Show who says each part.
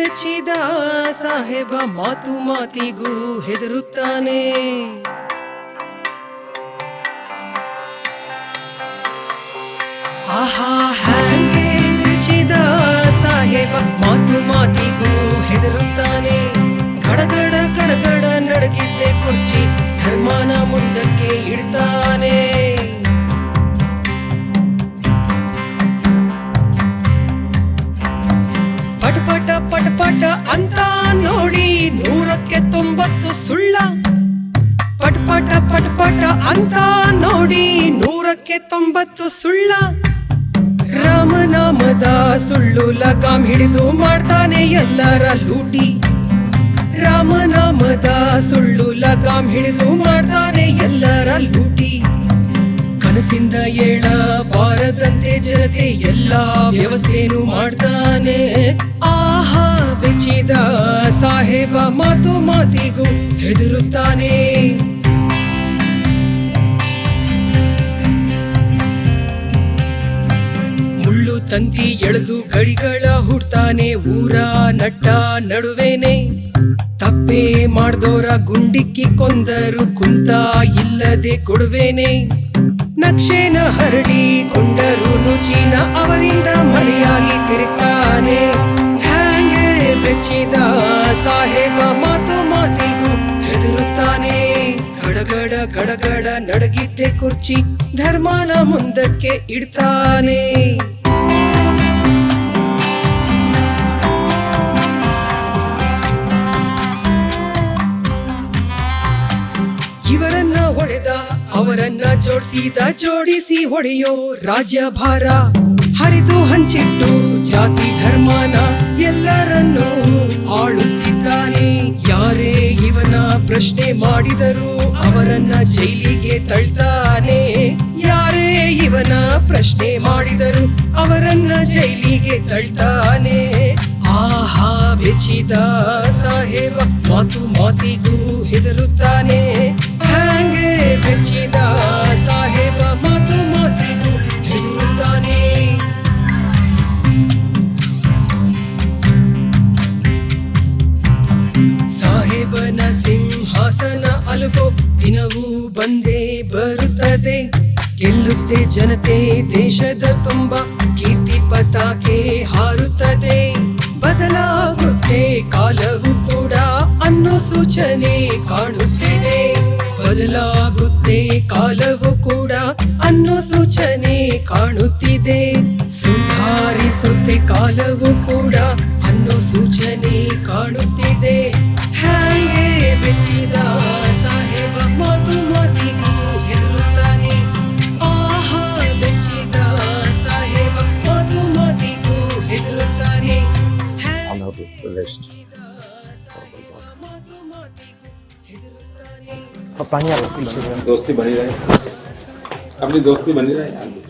Speaker 1: ಬೆಚ್ಚಿದ ಸಾಹೇಬ ಮಾತು ಮಾತಿಗೂ ಹೆದರುತ್ತಾನೆ. ಆಹಾ ಪಟಪಟ ಪಟ ಅಂತ ನೋಡಿ ನೂರಕ್ಕೆ ತೊಂಬತ್ತು ಸುಳ್ಳ. ಪಟ ಪಟ ಪಟ ಪಟಪಟ ಅಂತ ನೋಡಿ ನೂರಕ್ಕೆ ತೊಂಬತ್ತು ಸುಳ್ಳ. ರಾಮನಾಮದ ಸುಳ್ಳು ಲಗಾಮ್ ಹಿಡಿದು ಮಾಡ್ತಾನೆ ಎಲ್ಲರ ಲೂಟಿ. ರಾಮನಾಮದ ಸುಳ್ಳು ಲಗಾಮ್ ಹಿಡಿದು ಮಾಡ್ತಾನೆ ಎಲ್ಲರ ಲೂಟಿ. ಕನಸಿಂದ ಏಳ ಎಲ್ಲಾ ವ್ಯವಸ್ಥೆನು ಮಾಡ್ತಾನೆ. ಆಹಾ, ಬೆಚ್ಚಿದ ಸಾಹೇಬ ಮಾತು ಮಾತಿಗೂ ಹೆದರುತ್ತಾನೆ. ಮುಳ್ಳು ತಂತಿ ಎಳೆದು ಗಡಿಗಳ ಹುಡ್ತಾನೆ. ಊರ ನಟ್ಟ ನಡುವೇನೆ ತಪ್ಪೇ ಮಾಡ್ದೋರ ಗುಂಡಿಕ್ಕಿ ಕೊಂದರು ಕುಂತ ಇಲ್ಲದೆ ಕೊಡುವೇನೆ. ನಕ್ಷೆನ ಹರಡಿ ಕೊಂಡರು ನುಚಿನ ಅವರಿಂದ ಮರೆಯಾಗಿ ತಿರುತ್ತಾನೆ ಹ್ಯಾಂಗೆ ಬೆಚ್ಚಿದ ಸಾಹೇಬ ಮಾತು ಮಾತಿಗೂ ಹೆದರುತ್ತಾನೆ. ಗಡಗಡ ಗಡಗಡ ನಡಗಿದ್ದೆ ಕುರ್ಚಿ ಧರ್ಮನ ಮುಂದಕ್ಕೆ ಇಡ್ತಾನೆ. ಇವರನ್ನ ಹೊಡೆದ ಅವರನ್ನ ಜೋಡಿಸಿದ, ಜೋಡಿಸಿ ಹೊಡೆಯೋ ರಾಜ್ಯಭಾರ. ಹರಿದು ಹಂಚಿಟ್ಟು ಜಾತಿ ಧರ್ಮನ ಎಲ್ಲರನ್ನೂ ಆಳುತ್ತಿದ್ದಾನೆ. ಯಾರೇ ಇವನ ಪ್ರಶ್ನೆ ಮಾಡಿದರೂ ಅವರನ್ನ ಜೈಲಿಗೆ ತಳ್ತಾನೆ. ಯಾರೇ ಇವನ ಪ್ರಶ್ನೆ ಮಾಡಿದರು ಅವರನ್ನ ಜೈಲಿಗೆ ತಳ್ತಾನೆ. ಆಹಾ, ಬೆಚ್ಚಿದ ಸಾಹೇಬ, ಮಾತು ಮಾತಿಗೂ ಹೆದರುತ್ತಾನೆ. ಸಾಹೇಬ ಮಾತು ಮಾತಿಗೂ ಸಾಹೇಬನ ಸಿಂಹಾಸನ ಅಲುಗೋ ದಿನವೂ ಬಂದೇ ಬರುತ್ತದೆ. ಗೆಲ್ಲುತ್ತೆ ಜನತೆ, ದೇಶದ ತುಂಬ ಕೀರ್ತಿ ಪತಾಕೆ ಹಾರುತ್ತದೆ. ಬದಲಾಗುತ್ತೆ ಕಾಲವು ಕೂಡ ಅನ್ನೋ ಸೂಚನೆ ಕಾಣುತ್ತಿದೆ ಬದಲಾಗುತ್ತೆ. ಕಾಲವು ಕೂಡ ಅನ್ನೋ ಸೂಚನೆ ಕಾಣುತ್ತಿದೆ. ಸುಧಾರಿಸುತ್ತೆ ಕಾಲವು ಕೂಡ ಅನ್ನೋ ಸೂಚನೆ ಕಾಣುತ್ತಿದೆ. ಹ್ಯಾಂಗೆ ಬೆಚ್ಚಿದ ಸಾಹೇಬ ಮಾತು ಮಾತಿಗೂ ಹೆದರುತ್ತಾನೆ. ಆಹಾ, ಬೆಚ್ಚಿದ ಸಾಹೇಬ ಮಾತು ಮಾತಿಗೂ ಹೆದರುತ್ತಾನೆ.
Speaker 2: ಹ್ಯಾಂಗೆ ಬೆಚ್ಚಿದ ಸಾಹೇಬ
Speaker 1: ಮಾತು ಮಾತಿಗೂ ಹೆದರುತ್ತಾನೆ.
Speaker 2: Papanya Official.
Speaker 3: दोस्ती बनी रहे अपनी दोस्ती बनी रहे